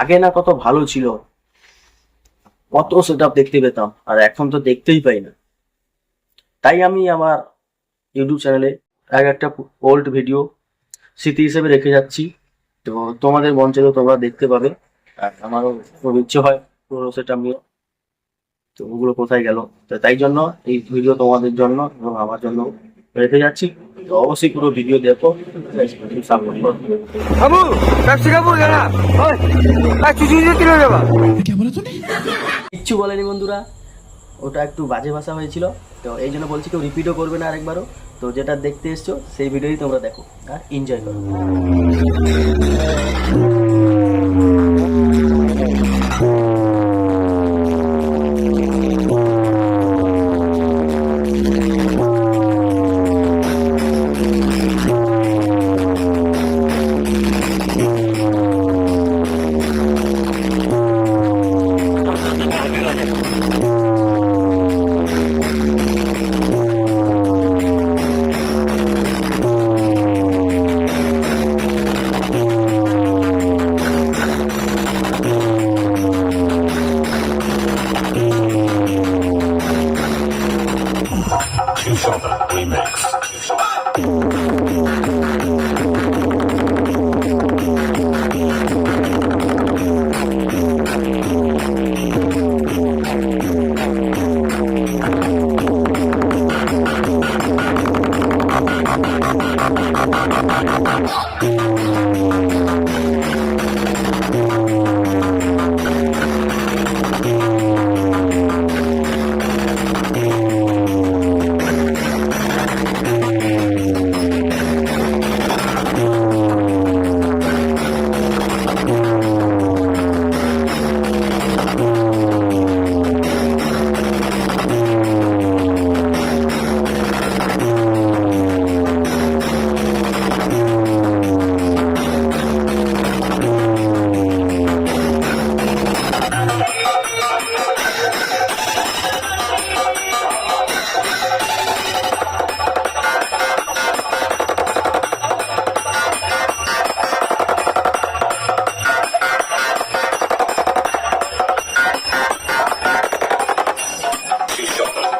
আগে না কত ভালো ছিল? কত সেট দেখতে পেতাম, আর এখন তো দেখতেই পাই না। তাই আমি আমার ইউটিউব চ্যানেলে এক একটা ওল্ড ভিডিও স্মৃতি হিসেবে রেখে যাচ্ছি। তো তোমাদের চাইলে তোমরা দেখতে পাবে, আর আমারও খুব ইচ্ছে হয় পুরো সেটা নিয়ে। তো ওগুলো কোথায় গেল? তো তাই জন্য এই ভিডিও তোমাদের জন্য এবং আমার জন্য রেখে যাচ্ছি। তো অবশ্যই পুরো ভিডিও দেখো। বাবু ব্যবসা জানা? কিচ্ছু বলেনি বন্ধুরা। ওটা একটু বাজে ভাষা হয়েছিল। তো এই জন্য বলছি কেউ রিপিটও করবে না আরেকবারও। তো যেটা দেখতে এসছো সেই ভিডিওই তোমরা দেখো আর এনজয় করো।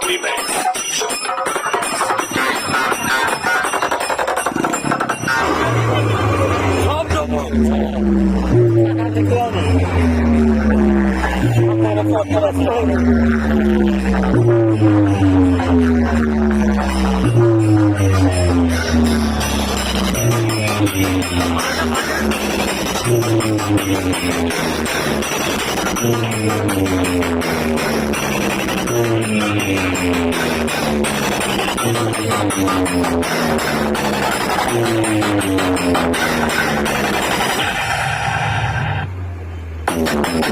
Libre. Thank you. তো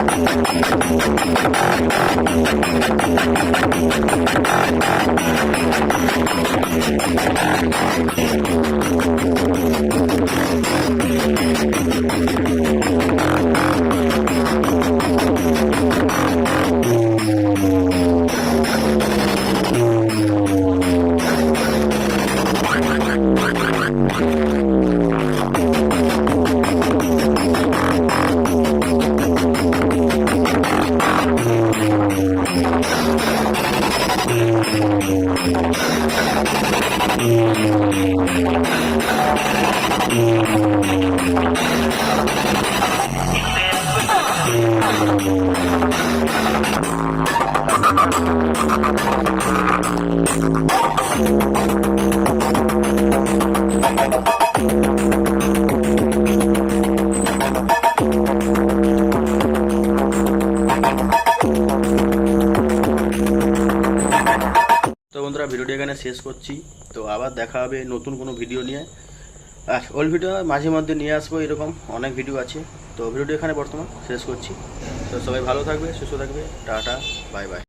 বন্ধুরা ভিডিওটি এখানে শেষ করছি। তো আবার দেখা হবে নতুন কোনো ভিডিও নিয়ে। আর ওল্ড ভিডিও মাঝে মধ্যে নিয়ে আসব এরকম, অনেক ভিডিও আছে। তো ভিডিওটি এখানে বর্তমান, শেষ করছি। তো সবাই ভালো থাকবে, সুস্থ থাকবে, টাটা বাই বাই